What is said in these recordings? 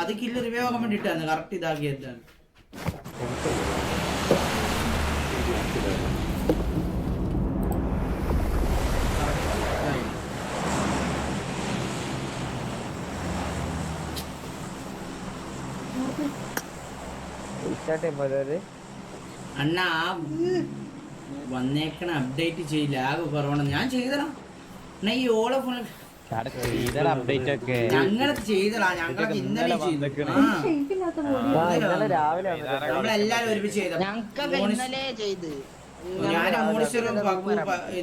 അത് kill revive ആക്കാൻ വേണ്ടിട്ടാണ് കറക്റ്റ് ഇതാക്കിയതാണ് അണ്ണ ആ വന്നേക്കണ അപ്ഡേറ്റ് ചെയ്യില്ല. ആകെ കുറവാണ്. ഞാൻ ചെയ്തണം അണ്ണാ ഈ ഓളെ ഫോണിൽ അപ്ഡേറ്റ് ഒക്കെ. ചെയ്തടാ ഞങ്ങളൊക്കെ ഇന്നലെ രാവിലെ നമ്മളെല്ലാരും ഒരുമിച്ച് ചെയ്ത. ഞങ്ങൾക്കൊക്കെ ഇന്നലെ ചെയ്ത്. ഞാൻ മോണിസ്റ്ററും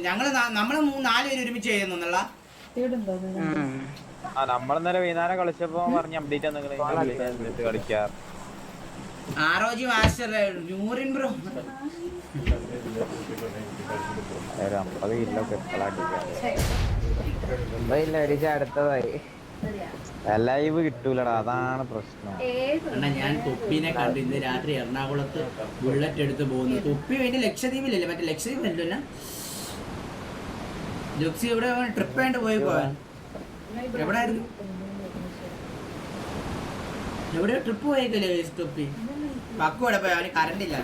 ഞങ്ങൾ നമ്മൾ നാല് പേര് ഒരുമിച്ച് ചെയ്യുന്നുള്ള ആ നമ്മളിന്നലെ വൈകുന്നേരം കളിച്ചപ്പോ പറഞ്ഞ അപ്ഡേറ്റ് കളിക്കാറ്. കളിക്കാർ ആറോജി മാസ്റ്റർ നൂറിൻ ബ്രോ. ഒരു അമ്പത് കിലോ ഇല്ല അടിച്ച അടുത്തതായി. ലൈവ് കിട്ടൂലടാ അതാണ് പ്രശ്നം. അണ്ണാ ഞാൻ തൊപ്പിനെ കണ്ടു. ഇന്ന് രാത്രി എറണാകുളത്ത് ബുള്ളറ്റ് എടുത്ത് പോകുന്നു തൊപ്പി വേണ്ടി ലക്ഷദ്വീപിലല്ലേ? മറ്റേ ലക്ഷദ്വീപ് അല്ലല്ലോ ജോക്സി എവിടെ? ട്രിപ്പ് ആയിട്ട് പോയി പോവാൻ എവിടെ ആയിരുന്നു എവിടെയോ ട്രിപ്പ് പോയേക്കല്ലേ തൊപ്പി? പക്കുവിടെ പോയി? അവന് കറണ്ട് ഇല്ല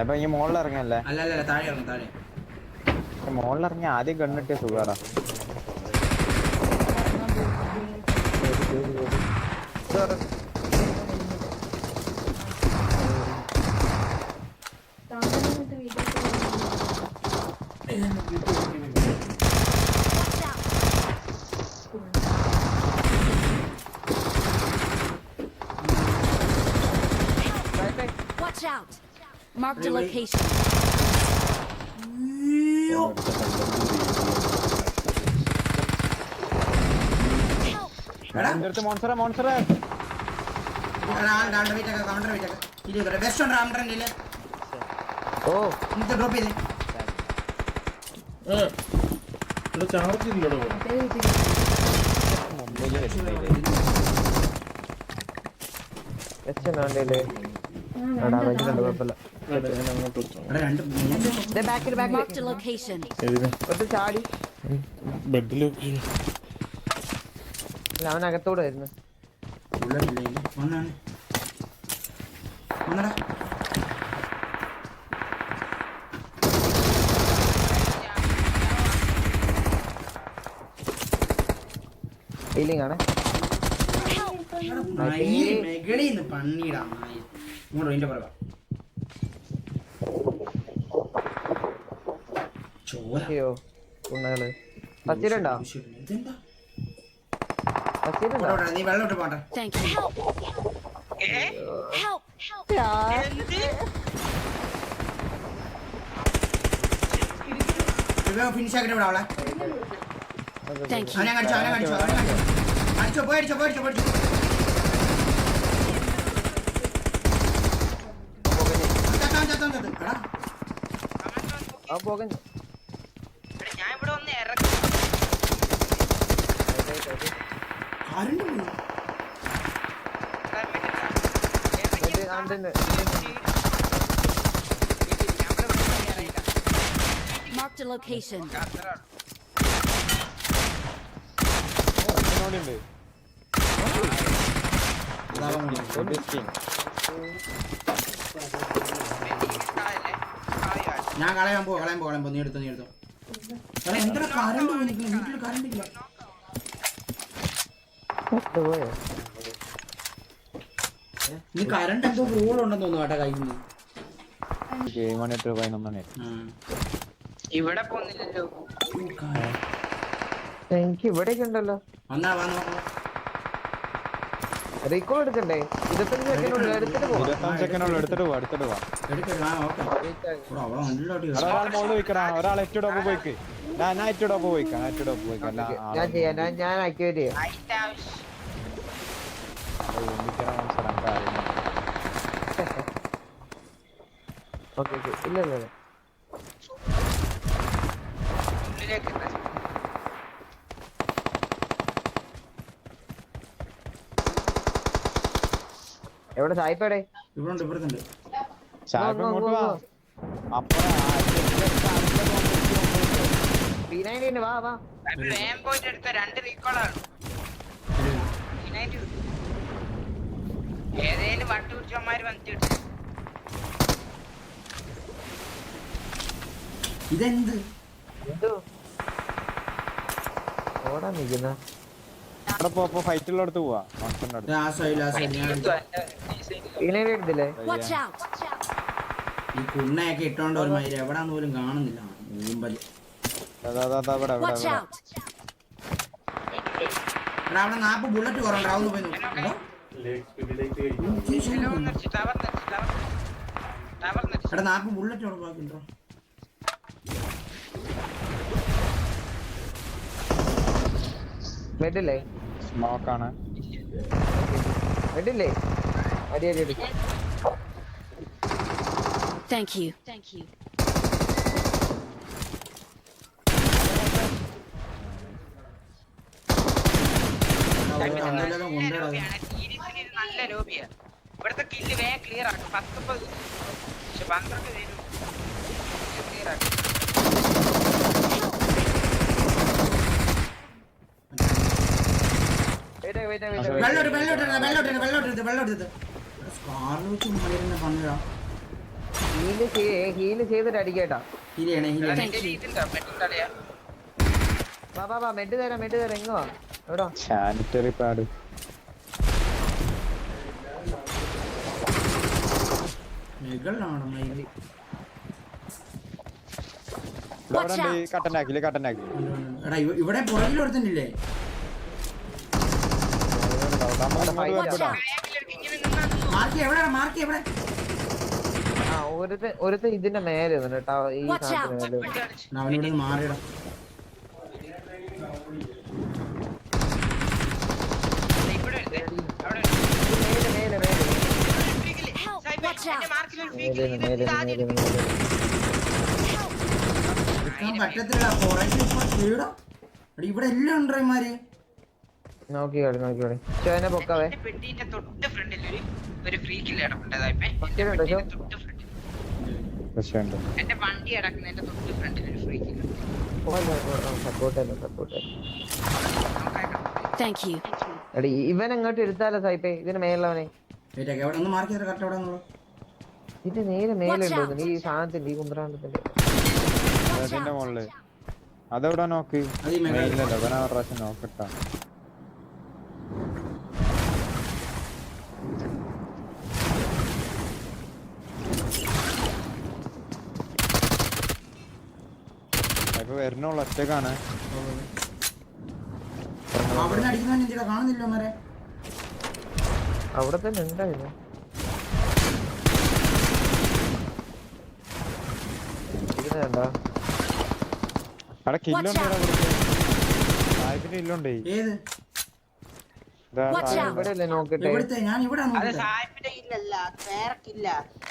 ഇപ്പൊ ഈ മോളിൽ ഇറങ്ങല്ലേ അല്ല അല്ല അല്ല, താഴെ ഇറങ്ങും താഴെ. മോളിൽ ഇറങ്ങി ആദ്യം കണ്ണിട്ട് സുഖാടാ. Watch out! Marked a location. ചെയ്തേ. ചാർജ് ഇല്ലടോ. എസ് വണ്ടിയിൽ എടാ വെച്ചിട്ടുണ്ട് കുഴപ്പമില്ല. ഇല്ല, അവൻ അകത്തോട് വരുന്നു ആണ് പന്നിടാ. ഇങ്ങോട്ട് ഇതിന്റെ പുറകെ അയ്യോ കുണ്ണകൾ. ഫസ്റ്റിലുണ്ടോ നീ വെള്ളം ഇട്ട് പോട്ടെ. Thank you. Help! Help! Finish ആക്കിട്ട് ഇവിടെ അവളെ. അവനെ കടിച്ചോ അവനെ കടിച്ചോ അവനെ കടിച്ചോ. അടിച്ചോ പോയി അടിച്ചോ പോയി അടിച്ചോ പോയി ആ പോകാൻ ഞാൻ ഇവിടെ ഒന്ന് ഇറങ്ങി കറണ്ട് പോയി Marked a location. ഞാൻ കളയാൻ പോ കളയാൻ പോ കളയാൻ പോ. നീ എടുത്തോ നീ എടുത്തോ. എന്താ കറണ്ട് വീട്ടിൽ കറണ്ട് ഇല്ല. പോയോ നീ കറണ്ട് എന്തോ റൂൾ ഉണ്ടെന്ന് തോന്നുന്നു കേട്ടാ കയ്യിൽ നിന്ന് ഏഴ് മണി എട്ട് പതിനൊന്ന് മണി ഇവിടെ പോന്നില്ലല്ലോ എനിക്ക് ഇവിടേക്ക് ഉണ്ടല്ലോ. വന്നാ വന്നോ റീകോൾ എടുക്കണ്ടേ? ഇരുപത്തഞ്ച് സെക്കൻഡ് എടുത്തിട്ട് പോവാം. ഇരുപത്തഞ്ച് സെക്കൻഡ് എടുത്തിട്ട് പോവാ എടുത്തിട്ട് പോവാ. ഒരാൾ പോയിക്കടാ. ഒരാൾ എട്ട് ഡോപ്പ് പോയിക്ക്. ഞാൻ ഞാൻ എട്ട് ഡോപ്പ് പോയിക്കാം ഞാൻ എട്ട് ഡോപ്പ് പോയിക്കാം. ഞാൻ ചെയ്യാം ഞാൻ ഞാൻ ആക്ടിവേറ്റ് ചെയ്യാം അതിന്റെ ആവശ്യം ഓക്കെ ഓക്കെ ഇല്ല ഇല്ല ഇല്ല. എവിടെ? സായിപ്പ് എവിടെ? സായിപ്പേടെ ഇവിടെ സായിപ്പ് ഇങ്ങോട്ട് വാ. അപ്പൊ വാ വാ. വേം പോയിട്ട് എടുത്ത രണ്ട് റീകോളാണ് ഏതേലും വട്ടി പിടിച്ചവന്മാര് വന്നിട്ട് ഇതെന്ത്? എന്തോ? ഓടാൻ നിക്കുന്ന. അവിടെ പോ ഫൈറ്റ് ഉള്ളിടത്ത് പോവാ. പി എടുത്തില്ലേ? ഈ കുണ്ണയൊക്കെ ഇട്ടോണ്ട് ഒരു മയിൽ എവിടാന്ന് പോലും കാണുന്നില്ല! എടാ അവിടെ നാപ്പ് ബുള്ളറ്റ് കുറവുണ്ട്. അതൊന്ന് പോയി നോക്ക്. നാപ്പ് ബുള്ളറ്റ് അവിടെ ബെഡില്ലേ? സ്മോക്കാണ്. ബെഡില്ലേ? അടി അടി അടി. താങ്ക് യു താങ്ക് യു നല്ല ലോബിയാ ഇവിടുത്തെ കില്ല് വേഗം ക്ലിയർ ആക്കും. പത്തൊമ്പത്. പക്ഷെ പന്ത്രണ്ട് പേരും ക്ലിയർ ആക്കും വെയിറ്റ് വെയിറ്റ് വെയിറ്റ് വെള്ളോട്ട് വെള്ളോട്ട് വെള്ളോട്ട് വെള്ളോട്ട് വെള്ളോട്ട് പണിടാ ഹീൽ ചെയ്തിട്ട് അടിക്കേട്ടാ വാ വാ വാ മെഡ് തരാം മെഡ് തരാം ഇങ്ങ് വാ. എവിടാ? സാനിറ്ററി പാഡ് മുകളിലാണ് മയിൽ ഇവിടെ പുറകിൽ ഒരുത്തന്നില്ലേ Watch out! ഇങ്ങനെ നിന്നാ നിന്നു. മാർക്ക് എവിടെ മാർക്ക് എവിടെ ആ ഒരുത്ത ഒരുത്ത ഇതിന്റെ നേരെ കേട്ടോ ഈ സാധനത്തിന്. മേലെ മാറിയിടാ പറ്റത്തില്ല ഇവിടെ എല്ലാം ഉണ്ട് ഇമാര് നോക്കിക്കോളി കളി ചേനെ പൊക്കാവേ. പെട്ടിന്റെ തൊട്ട് ഫ്രണ്ടിൽ ഒരു ഒരു ഫ്രീ കില്ല് പ്രശ്നമുണ്ട് എന്റെ വണ്ടി കിടക്കുന്നതിന്റെ തൊട്ട് ഫ്രണ്ടിൽ ഒരു ഫ്രീ കില്ല് ഇവൻ അങ്ങോട്ട് എടുത്താലോ സായിപ്പേ? ഇതിന് ഇത് നേരെ ഈ സാധനത്തിന്റെ ഈ കുന്ത്രാണ്ടത്തിന്റെ അതിന്റെ മുകളിൽ. അതെവിടെ നോക്ക്? അവനാ പ്രാവശ്യം നോക്കട്ടാ. വരുന്നുള്ള ഒറ്റക്കാണ്. അവിടെ തന്നെ ഉണ്ടായിരുന്നു അവിടെ കില്ലുണ്ട് കില്ലുണ്ടേ നോക്കട്ടെ? ഞാൻ ഇവിടെ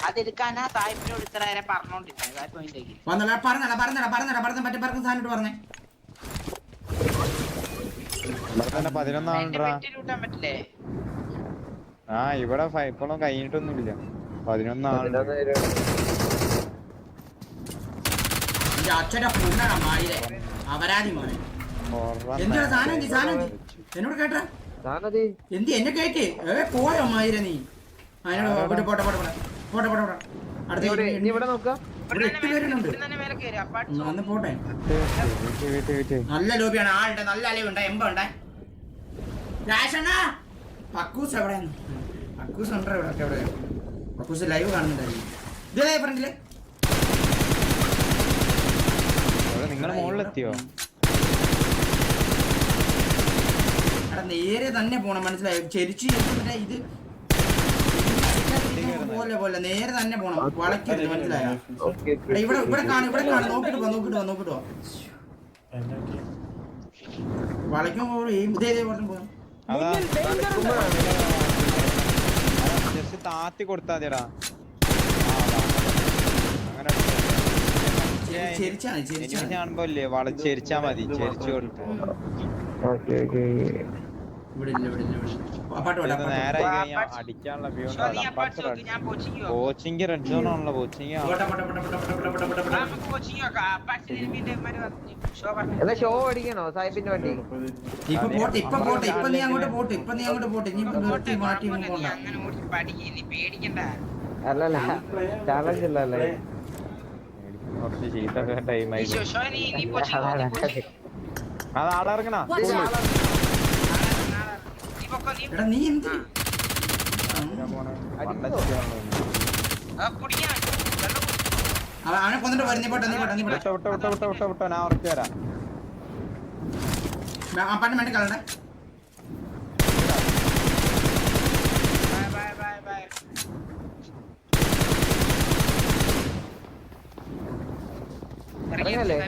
അതെടുക്കാനാ സാഹിബിനോട് ഇത്ര നേരം പറഞ്ഞോണ്ടിരുന്നത് ആ പോയിന്റേക്ക് വന്നടാ പറഞ്ഞടാ പറഞ്ഞടാ പറഞ്ഞടാ പറഞ്ഞ പറ്റി പറഞ്ഞ സാധനം പറഞ്ഞേ. ആ ഇവിടെ ഇപ്പോഴും കഴിഞ്ഞിട്ടൊന്നുമില്ല. പതിനൊന്നാളുണ്ട് പതിനൊന്ന് പേര്. എന്റെ അച്ഛന്റെ പുണ്ണടാ മായിരെ അപരാധി മോനെ. എന്തിനാ സാധനം എന്തി സാധനം എന്തി? എന്നോട് കേട്ടാ? എന്ത്? എന്തി എന്നെ കേട്ടേ ഏ പോയോ മായിര നീ? അതിനോട് പോട്ടെ പോട്ടെ പോട്ടെ. പോട്ടെ പോട്ടെ പോട്ടെ അടുത്ത ഇനി- ഇവിടെ നോക്ക? ഇവിടെ എട്ട് പേരുണ്ട്. ഒന്ന് നല്ല ലോബിയാണ്. ആളുണ്ട് നല്ല അലവുണ്ട് എമ്പ ഉണ്ട്. രാശണ്ണ പക്കൂസ് എവിടെയാണ്? പക്കൂസ് ഉണ്ടോ ഇവിടെ എവിടെ പക്കൂസ് ലൈവ് കാണുന്നുണ്ടായിരുന്നു. ഇതേ ഫ്രണ്ടിൽ. നിങ്ങളുടെ മുകളിലെത്തിയോ നേരെ തന്നെ പോണം. മനസ്സിലായോ? ചെരിച്ച് ഇത് പോലെ പോലെ. നേരെ തന്നെ പോണം. വളക്കരുത് മനസ്സിലായോ? ഇവിടെ ഇവിടെ കാണും ഇവിടെ കാണും. നോക്കിട്ട് പോ നോക്കിട്ട് പോ നോക്കിട്ട് പോ. വളയ്ക്കുമ്പോ ഇതേ ഇതേ പറഞ്ഞു പോകാം താത്തി കൊടുത്താ ചെരിച്ചാണ് കാണുമ്പോ ഇല്ലേ? വളച്ചെരിച്ചാ മതി. ചെരിച്ചു കൊടുത്തു. Okay okay. ഇവിടെ ഇല്ല ഇവിടെ ഇല്ല. കോച്ചിങ് റെഡ് സോൺ ആണല്ലോ കോച്ചിങ് എന്നാ ഷോ അടിക്കണോ? സാഹിബിന്റെ വണ്ടി? ഇപ്പൊ പോട്ടെ ഇപ്പൊ പോട്ടെ ഇപ്പൊ നീ അങ്ങോട്ട് പോട്ടെ ഇപ്പൊ നീ അങ്ങോട്ട് പോട്ടെ ഇനി നിർത്തി മാറ്റി പേടിക്കണ്ട. അല്ലല്ല ചാലഞ്ച് ഇല്ലല്ലേ? കുറച്ച് ചീത്ത ടൈമായി ഇറങ്ങണ? പൊക്കോ നീ എടാ നീ എന്ത്? കുടിക്കാൻ അവനെ കൊന്നിട്ട് പോരെ നീ പോട്ടെ നീ പോട്ടെ നീ പോട്ടെ. വിട്ടോ വിട്ടോ വിട്ടോ വിട്ടോ വിട്ടോ ഞാൻ ഉറച്ചു തരാം അപ്പാട്ട് വേണ്ടി കളണ്ടേ ബൈ ബൈ ബൈ ബൈ ഇറങ്ങല്ലേ?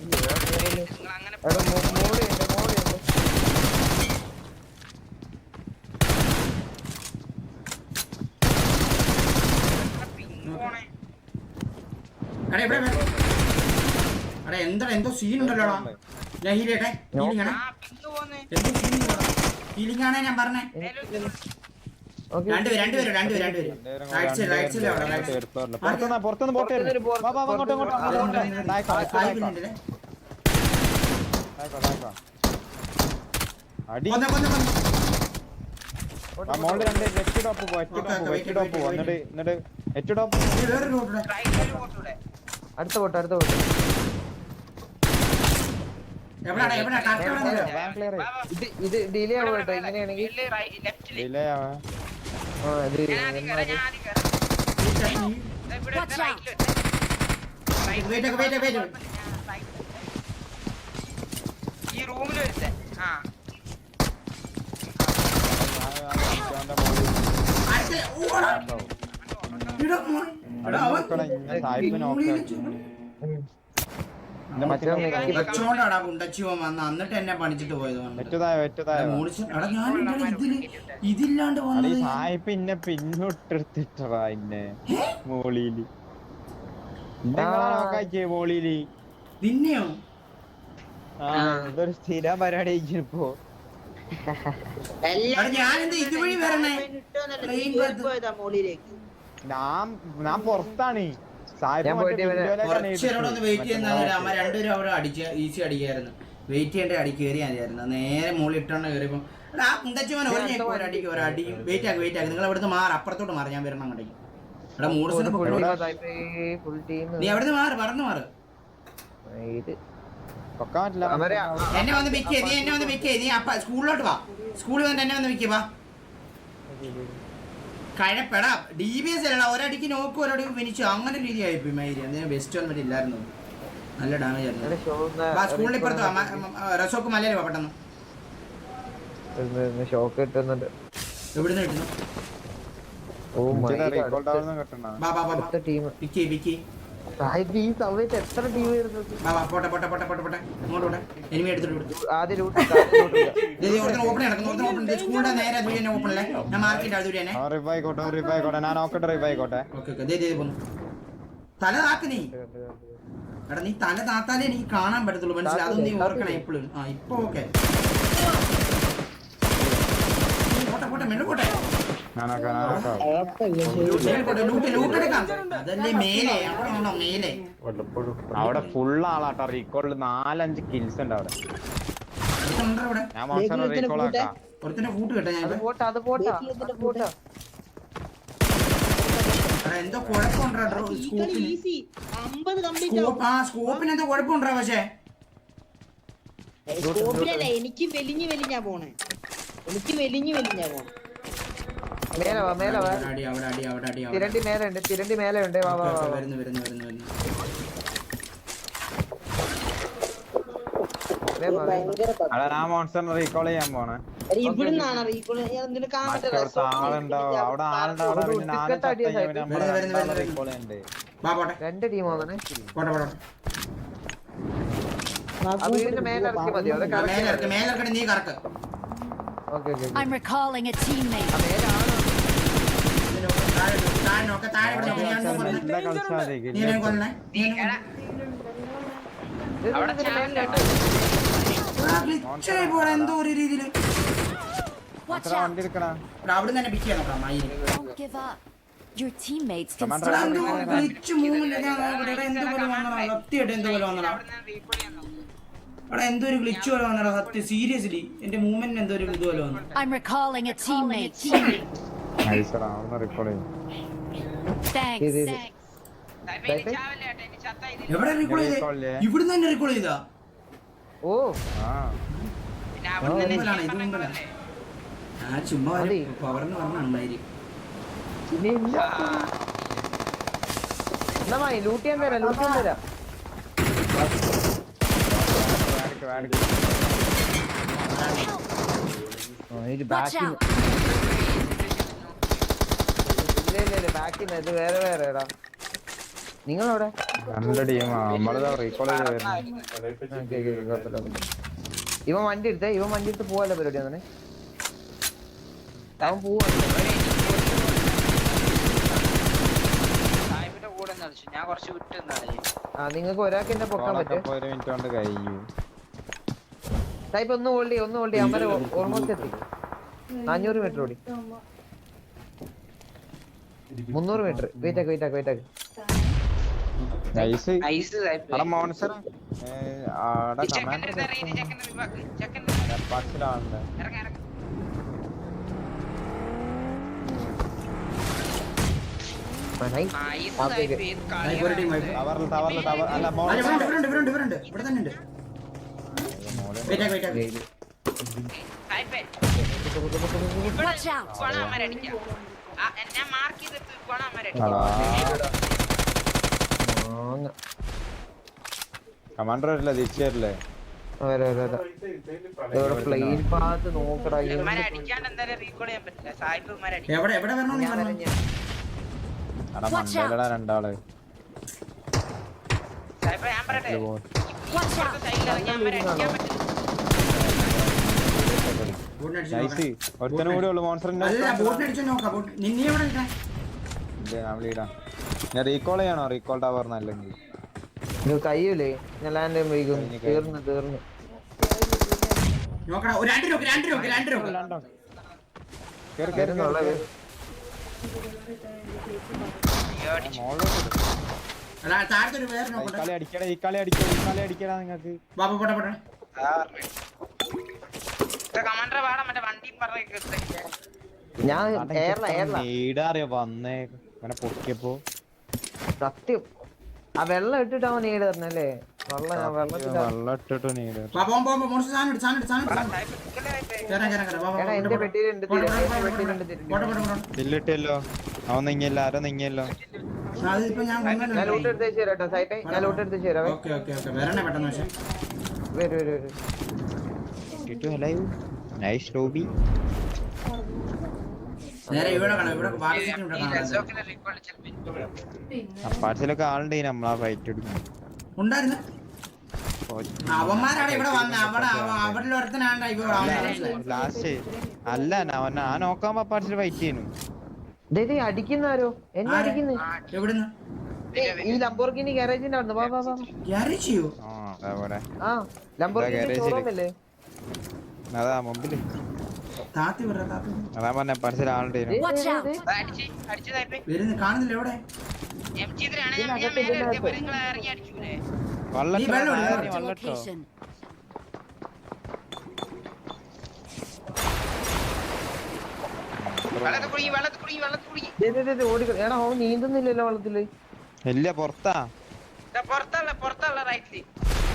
നിങ്ങൾ അങ്ങനെ എടാ മോളിയുണ്ട് മോളിയുണ്ട് പിങ് പോണേ എടാ ഇവിടെ ഇവിടെ. എടാ എന്താ എന്തോ സീൻ ഉണ്ടല്ലോടാ? ഞാൻ ഹീലിംഗ് ആണ്? എന്തോ സീൻ ഹീലിംഗ് ആണേ ഞാൻ പറഞ്ഞേ. ഓക്കെ. രണ്ടുപേര് രണ്ടുപേര് രണ്ടുപേര് രണ്ടുപേര് റൈറ്റ് സൈഡ് റൈറ്റ് സൈഡ് അവിടെ റൈറ്റ് സൈഡ് പുറത്തുനിന്ന് പുറത്തുനിന്ന് പോട്ടെ പുറത്തുനിന്ന് വാ, വാ, അങ്ങോട്ട് അങ്ങോട്ട്. അടി കൊന്ന കൊന്ന കൊന്ന മോളിൽ രണ്ട് എച്ച് ടോപ്പ് പോ എച്ച് ടോപ്പ് പോ എച്ച് ടോപ്പ് പോ. എന്നിട്ട് എന്നിട്ട് എച്ച് അടുത്ത പോട്ടെ അടുത്ത പോട്ടെ എവിടെടാ എവിടാ കറക്റ്റ് എവിടെ? ഇത് ഇത് ഡിലേ ആവും കേട്ടോ ഇങ്ങനെയാണെങ്കിൽ. ഡിലേ ആവാ ആ ഇത് ഞാൻ ആദ്യം കയറാം ഞാൻ ആദ്യം കയറാം ഈ റൂമിൽ വരുത്തേ ആ. അടുത്ത- ഓടാ. ഇടാ അവൻ സായിപ്പ് നോക്കാം വെച്ചോണ്ടാടാ കുണ്ടച്ചിവൻ വന്ന് എന്നിട്ട് എന്നെ പണിച്ചിട്ട് പോയത് ഇതില്ലാണ്ട് സായിപ്പ് ഇന്നെ ഇന്നെ മോളിയിൽ. നോക്കാച്ചേ മോളിയിൽ നിന്നെയോ ആ ഇതൊരു സ്ഥിര പരിപാടി ഇപ്പോ എടാ ഞാനെന്താ ഇതുവഴി വരണേ. ഞാൻ ഞാൻ പുറത്താണ് സായിപ്പ് ഞാൻ മറ്റേ പോയിട്ട് ഇവനെ വിൻഡോയിലേക്കാണ് കുറച്ച് നേരം ഒന്ന് വെയിറ്റ് ചെയ്യുന്ന അമ്മ രണ്ടുപേരും അവിടെ അടിച്ച് ഈസി അടിക്കായിരുന്നു വെയിറ്റ് ചെയ്യേണ്ട അടി കയറി മതിയായിരുന്നു നേരെ മുകളിൽ ഇട്ടോണ്ട് കയറിയപ്പോ എടാ ആ കുന്തച്ചവൻ ഒരു ഞെക്ക് ഒരു അടിക്ക് അടി വെയിറ്റ് ആക്കി വെയിറ്റ് ആക്കി നിങ്ങൾ അവിടുന്ന് മാറി അപ്പുറത്തോട്ട് മാറി ഞാൻ വരണം അങ്ങോട്ടേക്ക് എടാ മൂഡ്സിന് ഫുൾ ടീം നീ അവിടുന്ന് മാറി പറന്ന് മാറ് എന്നെ വന്ന് പിക്ക് ചെയ്ത് നീ എന്നെ വന്ന് പിക്ക് ചെയ്ത് നീ അപ്പ സ്കൂളിലോട്ട് വാ സ്കൂളിൽ വന്ന് എന്നെ വന്ന് പിക്ക് വാ കഴപ്പെടാ ഡി ബി എസ് അല്ല ഒരടിക്ക് നോക്കും ഒരടിക്ക് ഫിനിച്ചു അങ്ങനെ രീതി ആയിപ്പോയി മൈരി അതിന് ബെസ്റ്റ് വന്നിട്ട് ഇല്ലായിരുന്നു. നല്ല ഡാമേജ് ആയിരുന്നു. സ്കൂളിൽ ഇപ്പുറത്ത് റസോക്ക് മലയാളി വാ പെട്ടെന്ന്. ഷോക്ക് കിട്ടുന്നുണ്ട്. എവിടുന്ന് കിട്ടുന്നു? Oh my God. വാ വാ അടുത്ത ടീം പിക്കി പിക്ക് ഈ സമയത്ത് എത്ര ടീം വരുന്നത് പോട്ടെ പോട്ടെ പോട്ടെ പോട്ടെ പോട്ടെ. അങ്ങോട്ട് പോട്ടെ. എനിമി എടുത്തിട്ട് ആദ്യം ഓപ്പൺ നടക്കുന്നു ഓപ്പൺ സ്കൂളിന്റെ നേരെ അതുവഴി തന്നെ ഓപ്പൺ അല്ലേ? ഞാൻ മാർക്കിട്ട് അതുവഴി തന്നെ. റിവ് ആയിക്കോട്ടെ റിവ് ആയിക്കോട്ടെ. ഞാൻ നോക്കട്ടെ റിവ് ആയിക്കോട്ടെ. Okay okay. ദേ ദേ പോന്നു തല താക്ക് നീ. എടാ നീ തല താത്താലേ എനിക്ക് കാണാൻ പറ്റത്തുള്ളൂ. മനസ്സിലായി? അതൊന്നും നീ ഓർക്കണം എപ്പോഴും ആ ഇപ്പൊ ഓക്കെ. പോട്ടെ പോട്ടെ മെണ്ണു പോട്ടെ. അവിടെ ഫുൾ ആളാട്ടോ. റീകോളിൽ നാലഞ്ച് കിൽസ് ഉണ്ട് അവിടെ. ഞാൻ മോശം റീകോൾ ആക്കാം. ഒരുത്തന്റെ കൂട്ട് കേട്ടോ ഞാൻ. അത് പോട്ടെ അത് പോട്ടെ. എന്തോ കുഴപ്പമുണ്ടോ സ്കൂപ്പിന് എന്തോ കുഴപ്പമുണ്ടോ പക്ഷേ? എനിക്ക് വെലിഞ്ഞ് വെലിഞ്ഞാ പോണേ. എനിക്ക് വെലിഞ്ഞ് വെലിഞ്ഞാ പോണേ. മേലെ വാ മേലെ വാ. അവിടെ അടി അവിടെ അടി അവിടെ അടി തിരണ്ടി മേലെ ഉണ്ട് തിരണ്ടി മേലെ ഉണ്ട്. വാ വാ. വരുന്നു വരുന്നു വരുന്നു വരുന്നു. ഞാൻ റീകോൾ ചെയ്യാൻ പോണേ. ഇവിടുന്നാണ് റീകോൾ എന്തിനു കാണട്ടെ മറ്റടുത്ത് ആളുണ്ടാവും അവിടെ ആളുണ്ടാവും പിന്നെ ചത്ത. റീകോൾ ഉണ്ട് വാ പോട്ടെ. രണ്ട് ടീം വന്നേ പോട്ടെ പോട്ടെ. ആ വീടിന്റെ മേലെ ഇറക്കി മതിയോ അത് ആ, മേലെ ഇറക്ക് മേലെ ഇറക്കട്ടെ നീ കറക്ക്. Okay okay I'm recalling a teammate. മേലെ ആൾ ഇത് നോക്ക്, താഴെ നോക്ക്, താഴെ ഇവിടെ നോക്ക്. ഞാൻ കൊല്ലുന്നെ. നല്ല കളിച്ചാൽ നീ എന്നെ കൊല്ലണേ അവിടെ എന്തോ ഒരു എടാ, അവിടെ തന്നെ പിക്ക് ചെയ്യണം still എന്തോ ഞാൻ പോലെ പോലെ ഒരു ഗ്ലിച്ച് പോലെ വന്നടാ സത്യം. സീരിയസ്ലി എന്റെ മൂവ്മെന്റിന് എന്തോ ഒരു വന്നു. ഇത് ഇത്. Thanks. എവിടെ റീകോൾ ചെയ്തേ. ഇവിടുന്ന് തന്നെ റീകോൾ ചെയ്താ ഓ? ആ ചുമ്മാ. പവർന്ന്. എന്നാ മതി ലൂട്ട് ചെയ്യാൻ തരാം ലൂട്ട് ചെയ്യാൻ തരാം ബാക്കിൽ out! ഇല്ല ബാക്കിൽ ഇത് വേറെ വേറെ നിങ്ങൾ നിങ്ങളവിടെ രണ്ട് നമ്മളിതാ റീകോൾ. ഇവൻ വണ്ടി എടുത്തേ ഇവൻ വണ്ടി എടുത്ത് പോവല്ലേ പരിപാടി അങ്ങനെ അവൻ പോവാ ഞാൻ കുറച്ച് ആ നിങ്ങൾക്ക് ഒരാൾക്ക് എന്നെ പൊക്കാൻ പറ്റും ഒരു മിനിറ്റ് കൊണ്ട് കഴിയൂ ടൈപ്പ് ഒന്ന് ഹോൾഡ് ചെയ്യും ഒന്ന് ഹോൾഡ് ചെയ്യാം അമ്മ ഓൾമോസ്റ്റ് എത്തി നാനൂറ് മീറ്റർ ഓടി മുന്നൂറ് മീറ്റർ വെയിറ്റ് ആക്ക് വെയിറ്റ് ആക്ക് വെയിറ്റ് ആക്ക്. ഇവിടെ മാർക്ക് കമാൻഡർ വരില്ല തിരിച്ചു വരില്ലേ? പ്ലെയിൻ പാത്ത് നോക്കടാ ഇവന്മാരെ അടിക്കാണ്ട് എന്തായാലും റീകോൾ ചെയ്യാൻ പറ്റില്ല. രണ്ടാൾ. സായിപ്പ് ഞാൻ പറയട്ടെ! സൈഡിൽ ഇറങ്ങി അടിക്കാൻ പറ്റില്ല ബോട്ടിന് അടിച്ച് നൈസ് നോക്കാം. ഒരുത്തനും കൂടി ഉള്ളു മോൺസറിന്റെ അല്ല ബോട്ടിന് അടിച്ച് നോക്കാം. ബോട്ട് നിന്നെ എവിടെ നിൽക്കാൻ ഇല്ല ഞാൻ റീകോൾ ചെയ്യണോ? റീകോൾ ടവറിന് അല്ലെങ്കിൽ? ഇത് ഞാൻ ലാൻഡ് വൈകും തീർന്നു തീർന്നു. കളി അടിക്കടാ ഈ കളി അടിക്കടാ ഈ കളി അടിക്കടാ നിങ്ങക്ക് ഞാൻ നീടാറിയോ വന്നേ ഇങ്ങനെ പൊക്കിയപ്പോ സത്യം. ആ വെള്ളം ഇട്ടിട്ട് അവൻ നീട് തരണല്ലേ? ഇല്ലിട്ടല്ലോ അവൻ നീങ്ങിയല്ലോ ആരോ നീങ്ങിയല്ലോ. ഞാൻ ലൂട്ട് എടുത്ത് ചേരാട്ടോ സൈറ്റേ ഞാൻ ലൂട്ട് എടുത്ത് പക്ഷേ. വരൂ വരൂ വരൂ. നൈസ് ലോബി നേരെ ഇവിടെ കാണാം. ഇവിടെ ബാലസീറ്റ് ഇവിടെ ഈ കാണാം. രസമൊക്കെ റീകോൾ ചിലപ്പോ അപ്പാച്ചിലൊക്കെ ആളുണ്ട് നമ്മളാ ഫൈറ്റ് എടുക്കും ഉണ്ടായിരുന്നു. അവന്മാരാണ് ഇവിടെ വന്ന അവിടെ അവ- അവരിൽ ഒരുത്തനാണ്ട് ഇവിടെ അവനെ ലാസ്റ്റ് അല്ല ഞാൻ ഞാൻ നോക്കാൻ അപ്പാച്ചിൽ ഫൈറ്റ് ചെയ്യുന്നു. ദേ, ദേ, അടിക്കുന്നാരോ എന്നെ? അടിക്കുന്നു? ഈ ലംബോർഗിനി ഗാരേജിന്റെ അവിടെ ആ ആ ലംബോർഗിനി ഷോറൂം അല്ലേ? അതാ മുമ്പിൽ താത്തി വിട താത്തി. അതാ പറഞ്ഞ! അടിച്ച് അടിച്ചതായിപ്പോ വരുന്നു കാണുന്നില്ല എവിടെ? എം ജി ഞാൻ ഞാൻ മേലെ എത്തിയപ്പോ നിങ്ങൾ ഇറങ്ങി അടിക്കൂലേ വള്ളം നീ വെള്ളം ഇട്ടോ? എടുക്ക്. നീ വള്ളം ഇട്ടോ? വെള്ളത്തിൽ കുടുങ്ങി വെള്ളത്തിൽ കുടുങ്ങി വെള്ളത്തിൽ കുടുങ്ങി. ദേ, ദേ, ദേ, ദേ, ഓടി എടാ അവൻ നീന്തുന്നില്ലല്ലോ വെള്ളത്തിൽ. ഇല്ല പുറത്താ. ദാ പുറത്തുള്ള പുറത്തുള്ള റൈറ്റിൽ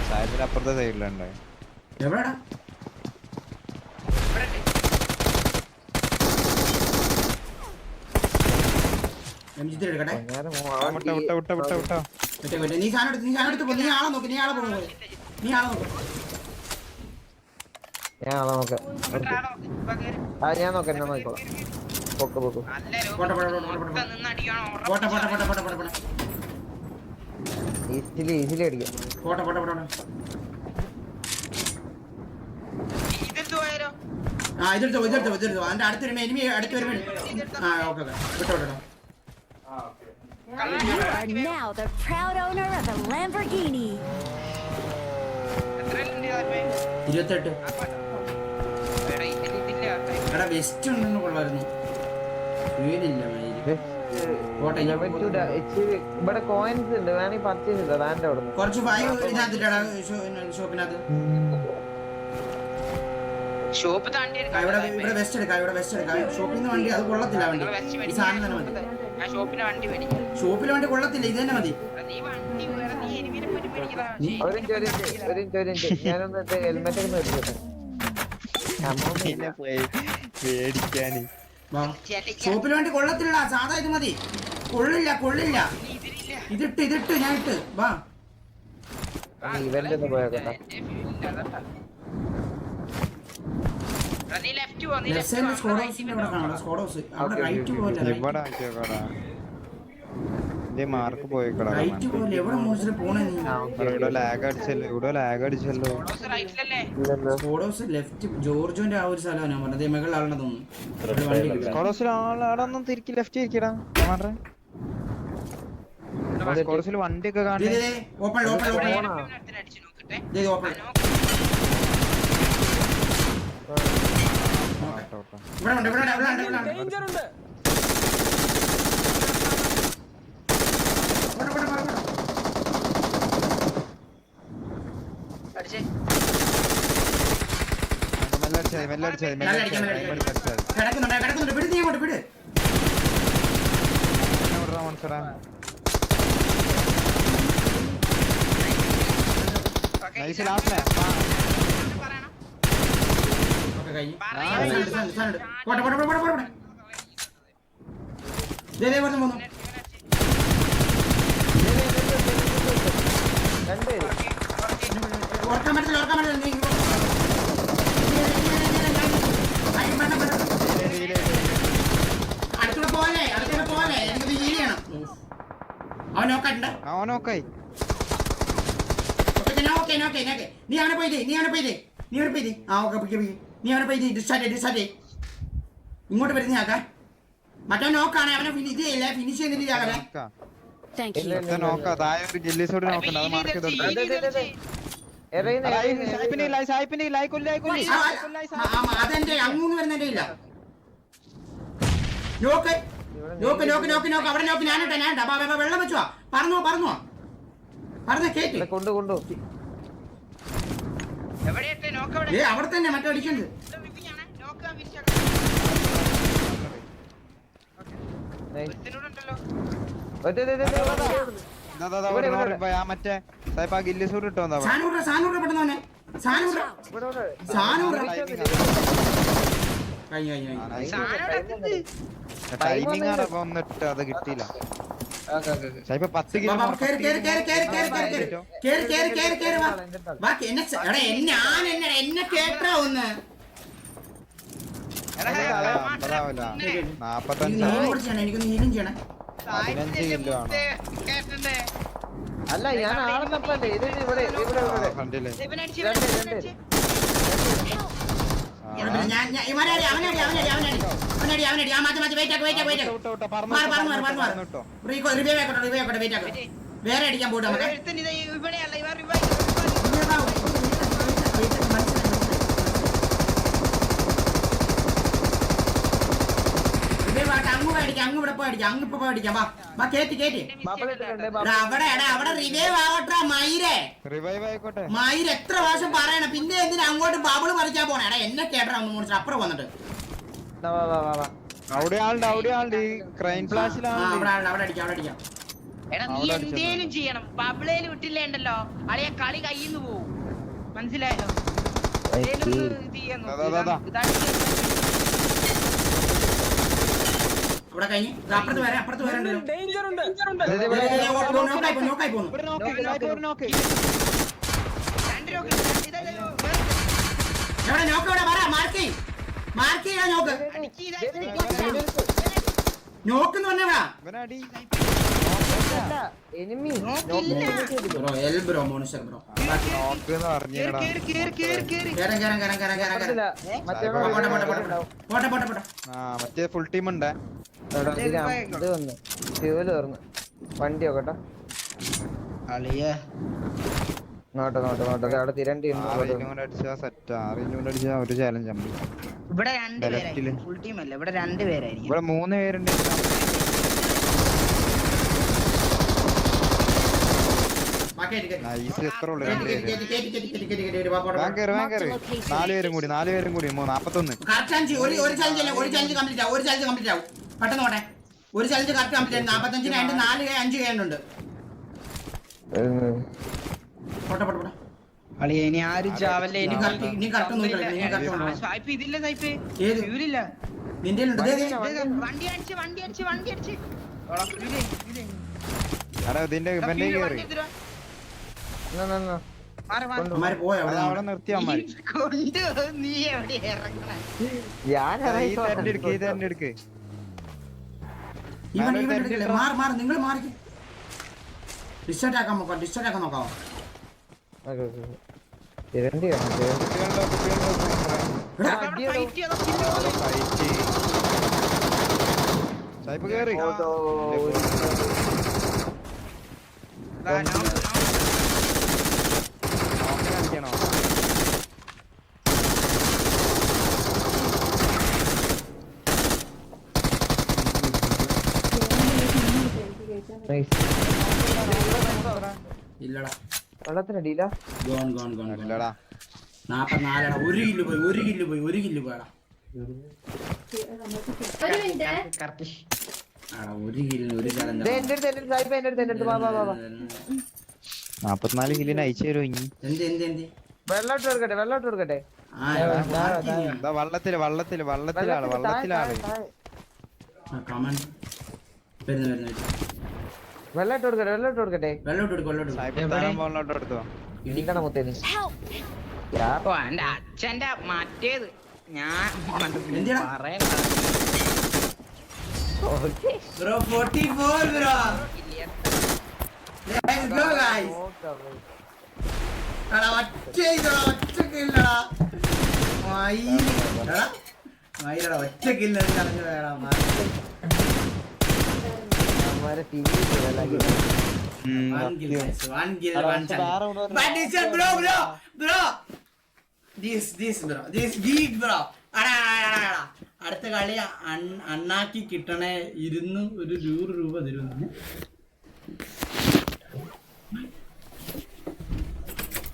സാഹിബിന്റെ അപ്പുറത്തെ സൈഡിലുണ്ട് എവിടെടാ? എം ജി എടുക്കട്ടെ. നേരെ മോ- ആ, അവൻ വിട്ടോ വിട്ടോ വിട്ടോ. വിട്ടോ വിട്ടോ. മറ്റേ മറ്റേ നീ സാധനം എടുത്ത് നീ സാധനം എടുത്ത് പോ. നീ ആളെ നോക്ക് നീ ആളെ നീ ആളെ നോക്ക്. ഞാൻ ആളെ നോക്കാം. ആ ഞാൻ നോക്കാം ഞാൻ നോക്കിക്കോളാം. പൊക്ക് പൊക്ക്. നല്ല രൂപ. പോട്ടെ, പോട്ടെ, പോട്ടെ, പോട്ടെ, മൊത്തം പോട്ടെ. നിന്ന് അടിക്കണം പോട്ടെ പോട്ടെ പോട്ടെ പോട്ടെ പോട്ടെ പോട്ടെ. ഈസിലി ഈസിലി അടിക്കാം. പോട്ടെ പോട്ടെ പോട്ടെ പോട്ടെ. ഇതെടുത്ത് പോയാലോ ആ ഇതെടുത്തോ ഇതെടുത്തോ ഇതെടുത്തോ. അതിന്റെ അടുത്തൊരു എനിമി അടുത്തൊരു ആ ഓക്കെ ഓക്കെ. വിട്ടോ വിട്ടോ. You are now the proud owner of a Lamborghini. ഇരുപത്തെട്ട് എടാ വെസ്റ്റ് ഉണ്ടെന്ന് കൊള്ളായിരുന്നു ഇച്ചിരി ഇവിടെ കോയിൻസ് ഉണ്ട് വേണമെങ്കിൽ പർച്ചേസ് ചെയ്തോ താന്റെ അവിടെ കുറച്ച് ഷോപ്പിനകത്ത് ഷോപ്പ് താണ്ടി ഇവിടെ ഇവിടെ വെസ്റ്റ് എടുക്കാം ഇവിടെ വെസ്റ്റ് എടുക്കാം. ഷോപ്പിൽ നിന്ന് വണ്ടി അത് കൊള്ളത്തില്ല വണ്ടി. ഈ സാധനം തന്നെ മതി. ഞാൻ ഷോപ്പിന് വണ്ടി മേടിക്കാം. ഷോപ്പിലെ വണ്ടി കൊള്ളത്തില്ല ഇത് തന്നെ മതി. നീ വണ്ടി വേറെ നീ എനിമിനെ പറ്റി മേടിക്കടാ. ഒരു മിനിറ്റ് ഒരു മിനിറ്റ് ഒരു മിനിറ്റ് ഒരു മിനിറ്റ്. ഞാനൊന്ന് ഹെൽമെറ്റ് പിന്നെ പോയി പേടിക്കാന് വണ്ടി കൊള്ളത്തില്ല സാധാ ഇത് മതി. കൊള്ളില്ല കൊള്ളില്ല. ഇതിട്ട് ഇതിട്ട് ഞാൻ ഇട്ട് വാ ഇവന്റ് ഒന്ന് മാർക്ക് പോയിക്കടാ റൈറ്റ് പോലെ എവിടെ മോശം പോണേ നീ? ഇവിടെ ലാഗ് അടിച്ചല്ലോ ഇവിടെ ലാഗ് അടിച്ചല്ലോ. ജോർജോന്റെ ആ ഒരു സ്ഥലമാണ് ഞാൻ പറഞ്ഞത് മകൾ ആളെ തോന്നുന്നു. കിട്ടുക. കോളേജിൽ തിരിക്കി ലെഫ്റ്റ് ഇരിക്കടാ കോളേജിൽ വണ്ടിയൊക്കെ ദേ, കാണി ദേ, ദേ, ഓപ്പൺ കിടക്കുന്നുണ്ട് കിടക്കുന്നുണ്ട്. വിട് നീ അങ്ങോട്ട് വിട്. മനസ്സിലാ നൈസ് ലാസ്റ്റ് ഓക്കെ സാധനം എടുത്ത്. പോട്ടെ പോട്ടെ പോട്ടെ പോട്ടെ ദേ, ദേ, പോന്നു. ഓർക്കാൻ പറ്റില്ല ഓർക്കാൻ പറ്റില്ല. അടുത്തൂടെ പോലെ അടുത്തൂടെ പോലെ എനിക്കിത് ഹീൽ ചെയ്യണം. അവൻ നോക്കണ്ട അവനോക്കായി ഓക്കെ ഞാൻ ഓക്കെ ഓക്കെ ഓക്കെ. നീ അവനെ പോയി നീ അവനെ പോയി നീ അവനെ പോയില്ലേ ആ ഓക്കെ പിക്ക് പിക്ക് നീ അവനെ പോയി ഡിസ്റ്റാർട്ട് ഡിസ്റ്റാർട്ട് ഇങ്ങോട്ട് വരുന്ന ആക്കാ മറ്റേ നോക്കാണ് അവനെ ഫിനിഷ് ചെയ്യില്ല? ഫിനിഷ് ചെയ്യുന്നില്ല അതെന്റെ അങ്ങൂന്ന് വരുന്നതിന്റെ ഇല്ല. നോക്ക് നോക്ക് നോക്ക് നോക്ക് നോക്ക്. അവിടെ നോക്ക് ഞാനിട്ടെ ഞാനിട്ടെ വെള്ളം വെച്ചോ. പറഞ്ഞോ പറഞ്ഞോ പറഞ്ഞ ഇവിടെ കൊണ്ടു കൊണ്ടു. ഏ അവിടെ തന്നെ മറ്റോ മറ്റേ ഗില്ലി സൂട്ട് ഇട്ടോ സാനൂറ സാനൂറ സാനൂറ. സാനൂറ ടൈമിംഗ് ആണ്. അപ്പൊ ഒന്നിട്ട് അത് കിട്ടിയില്ല. സായിപ്പ് പത്ത് കിലോ വാ, വാ, കേറ്, കേറ്, കേറ്, കേറ്, കേറ്, കേറ്, കേറ്. കേറ്, കേറ്, കേറ്, കേറ്, വാ. വാ, എന്നെ കേട്ടാ ഒന്ന് പതിനഞ്ച് കിലോ ആണോ? അല്ല ഞാൻ ആളെന്നപ്പല്ലേ ഇത് ഇത് ഇവിടെ ഇവിടെ. ഇവിടെ വേറെ അടിക്കാൻ പോട്ടെ നമുക്ക് ഒരുത്തൻ ഇത് ഇവിടെയല്ല ഇവൻ റിവൈവ് റിവൈവ് ആവും. വെയിറ്റ് ആക്ക്, മനസ്സിലായി, മനസ്സിലായി. റിവൈവ് ആട്ടെ അങ്ങ് ഇവിടെ പോയി അടിക്കാം അങ്ങ് ഇപ്പൊ പോയി അടിക്കാം. വാ വാ കേറ്റി കേറ്റി. അവിടെ എടാ അവിടെ റിവൈവ് ആവട്ടെ മയിരേ റിവൈവ് ആയിക്കോട്ടെ. മയിര് എത്ര പ്രാവശ്യം പറയണം പിന്നെ എന്തിനാ അങ്ങോട്ട് ബബിൾ പറിക്കാൻ പോണേ? എടാ എന്നെ കേട്ടാ ഒന്ന് മുറിച്ച് അപ്പുറം വന്നിട്ട്. വാ വാ വാ വാ വാ. അവിടെ ആളുണ്ട് അവിടെ ആളുണ്ട് ഈ ക്രൈം ആ ഫ്ലാഷിലാണ് അവിടെ ആളുണ്ട്, അവിടെ അടിക്കാം അവിടെ അടിക്കാം. എടാ നീ എന്തേലും ചെയ്യണം. ബബിളേലും ഇട്ടില്ലേണ്ടല്ലോ അളിയ കളി കയ്യിന്ന് പോവും. മനസ്സിലായോ എന്തേലും ഒന്ന് ഇത് ചെയ്യാൻ നോക്ക്. അതാ, കഴിഞ്ഞ്. അപ്പുറത്ത് വരാം അപ്പുറത്ത് വരണ്ടല്ലോ ഇവിടെ നോക്കായി പോ നോക്കായി പോന്നു. ഇവിടെ നോക്ക് ഇവിടെ വരാം മാർക്കി മാർക്കി എവിടെ നോക്ക് എവിടെ നോക്ക്. നോക്കെന്ന് പറഞ്ഞാ enemy bro L bro bro മറ്റേ ഫുൾ ടീം ഉണ്ട്? ഇത് വന്നു ഫ്യൂൽ തുറന്നു വണ്ടി നോക്കട്ടെ നോട്ടെ നോട്ടെ നോട്ടെ അവിടെ തിരണ്ടി ഇവിടെ രണ്ടുപേരായിരിക്കും ഇവിടെ മൂന്ന് പേരുണ്ട്. പേരും. കൂടി നാലുപേരും കൂടി. നാപ്പത്തൊന്ന്. ഒരു ഒരു ചലഞ്ച് അല്ലേ ഒരു ചലഞ്ച് കംപ്ലീറ്റ് ആവും ഒരു ചലഞ്ച് കംപ്ലീറ്റ് ആവും. പെട്ടെന്ന് പോട്ടെ. ഒരു ചലഞ്ച് കറക്റ്റ് കംപ്ലീറ്റ് ആവും നാപ്പത്തഞ്ചിന് രണ്ട് നാല് അഞ്ച് കൈ ഉണ്ട്. പോട്ടെ പോട്ടെ പോട്ടെ. അളിയ ഇനി ആരും ചാവല്ലേ? ഇനി നീ കറക്റ്റ് നോക്കില്ല നിന്റെ. വണ്ടി അടിച്ച് വണ്ടി അടിച്ച് വണ്ടി അടിച്ച് ഇതിന്റെ നിങ്ങൾ മാറി ഡിസ്റ്റാർട്ട് ആക്കാൻ നോക്കാം ഡിസ്റ്റാർട്ട് ആക്കാൻ നോക്കാവോ തിരണ്ടി വേണം തിരണ്ടി കുട്ടികളുടെ കുട്ടികളുടെ എടാ, അവിടെ fight ചെയ്താ പിന്നെ പോലെ. ഫൈറ്റ് സായിപ്പ് കേറി ദാ, ഞാൻ- ഞാൻ- നോക്കി കളിക്കണോ ഇല്ലടാ. വെള്ളത്തിനടിയില്ല ഗോൺ ഗോൺ ഗോൺ ഗോൺ. ഇല്ലടാ നാപ്പത്തിനാലെടാ. ഒരു കില്ല് പോയി ഒരു കില്ല് പോയി ഒരു കില്ല് പോയടാ. ഒരു കില്ലിന് ഒരു നാപ്പത്തിനാല് കില്ലിന് അയച്ചു തരുമോ ഇനി? എന്ത് എന്ത് എന്ത്? വെള്ളോട്ട് എടുക്കട്ടെ വെള്ളോട്ട് എടുക്കട്ടെ വള്ളത്തിൽ വള്ളത്തിൽ വള്ളത്തിലാണ് വള്ളത്തിലാണ് കമന്റ് വരുന്നു വരുന്നു വെള്ളോട്ട് കൊടുക്കട്ടെ വെള്ളോട്ട് കൊടുക്കട്ടെ. വെള്ളോട്ട് കൊടുക്കും വെള്ളോട്ട് കൊടുക്കും. ഇടിക്കണ മുത്തേന്. ഓ എന്റെ അച്ഛന്റെ മറ്റേത്. ഞാൻ bro forty four bro Let's go guys. എടാ ഒറ്റ ഇതാ ഒറ്റ കില്ലടാ. മയിലെടാ. മയിലെടാ ഒറ്റ കില്ലെടാ മറക്കേ ചലഞ്ച് टीम में खेला लगी One kill, guys. One kill, one challenge. But this is bro, bro, bro. This, this, bro. This beat, bro. അടാ, അടാ, അടാ, അടാ. അടുത്ത കളി അണ്ണാക്കി കിട്ടണേ ഇരുന്ന് ഒരു നൂറ് രൂപ തരും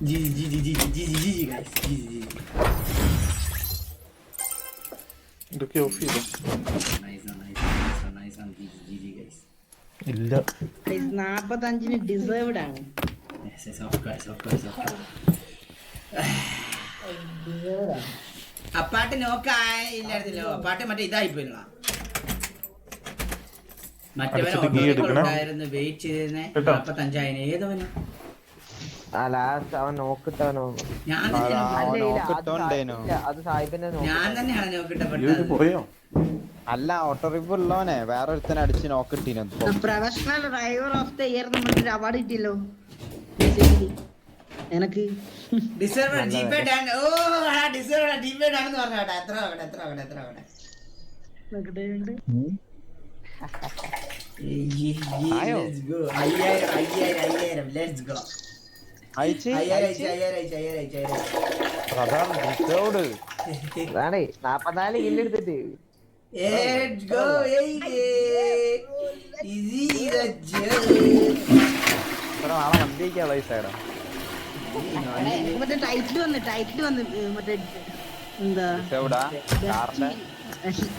G G G G G G G G guys G G G ഇതൊക്കെ ഓഫ് ചെയ്തു nice nice nice nice G G guys ഇല്ല. നാപ്പത്തഞ്ചിന് ഡിസേർവ്ഡ് ആണ്. അപ്പാട്ട് നോക്കായില്ലായിരുന്നല്ലോ അപ്പാട്ട് മറ്റേ ഇതായി പോയി മറ്റവനുണ്ടായിരുന്നു വെയിറ്റ് ചെയ്തിരുന്നെ നാപ്പത്തഞ്ചായിരം ഞാൻ തന്നെയാണ് നോക്കിട്ടപ്പെട്ടത്. അല്ല ഓട്ടോ റിപ്പ് ഉള്ളവനെ. വേറെ അടിച്ച് നോക്ക് ഇട്ടീനു. Professional driver of the year നമ്മളൊരു അവാർഡ് കിട്ടിയല്ലോ. എനക്ക്. നാപ്പത്തിനാല് കില്ലെടുത്തിട്ട് Let's go, hey, hey. Easy the മറ്റേ ടൈറ്റിൽ വന്ന് ടൈറ്റിൽ വന്ന് മറ്റേ എന്താ